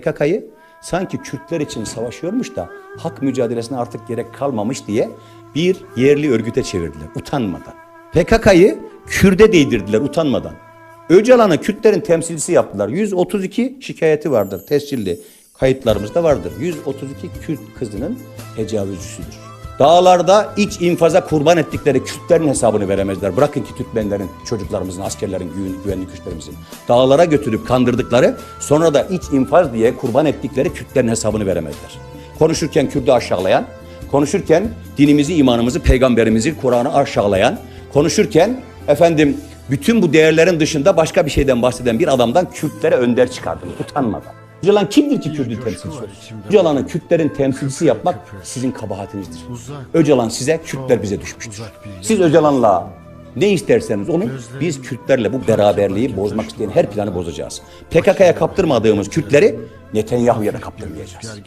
PKK'yı sanki Kürtler için savaşıyormuş da hak mücadelesine artık gerek kalmamış diye bir yerli örgüte çevirdiler utanmadan. PKK'yı Kürde değdirdiler utanmadan. Öcalan'ı Kürtlerin temsilcisi yaptılar. 132 şikayeti vardır tescilli kayıtlarımızda vardır. 132 Kürt kızının tecavüzcüsüdür. Dağlarda iç infaza kurban ettikleri Kürtlerin hesabını veremezler. Bırakın ki Türkmenlerin, çocuklarımızın, askerlerin, güven- güvenlik güçlerimizin. Dağlara götürüp kandırdıkları, sonra da iç infaz diye kurban ettikleri Kürtlerin hesabını veremezler. Konuşurken Kürt'ü aşağılayan, konuşurken dinimizi, imanımızı, peygamberimizi, Kur'an'ı aşağılayan, konuşurken efendim bütün bu değerlerin dışında başka bir şeyden bahseden bir adamdan Kürtlere önder çıkardınız utanmadan. Öcalan kimdir ki Kürt'ün temsilcisi? Öcalan'ı Kürtlerin temsilcisi yapmak sizin kabahatinizdir. Öcalan size, Kürtler bize düşmüştür. Siz Öcalan'la ne isterseniz onu biz Kürtlerle bu beraberliği bozmak isteyen her planı bozacağız. PKK'ya kaptırmadığımız Kürtleri Netanyahu'ya da kaptırmayacağız.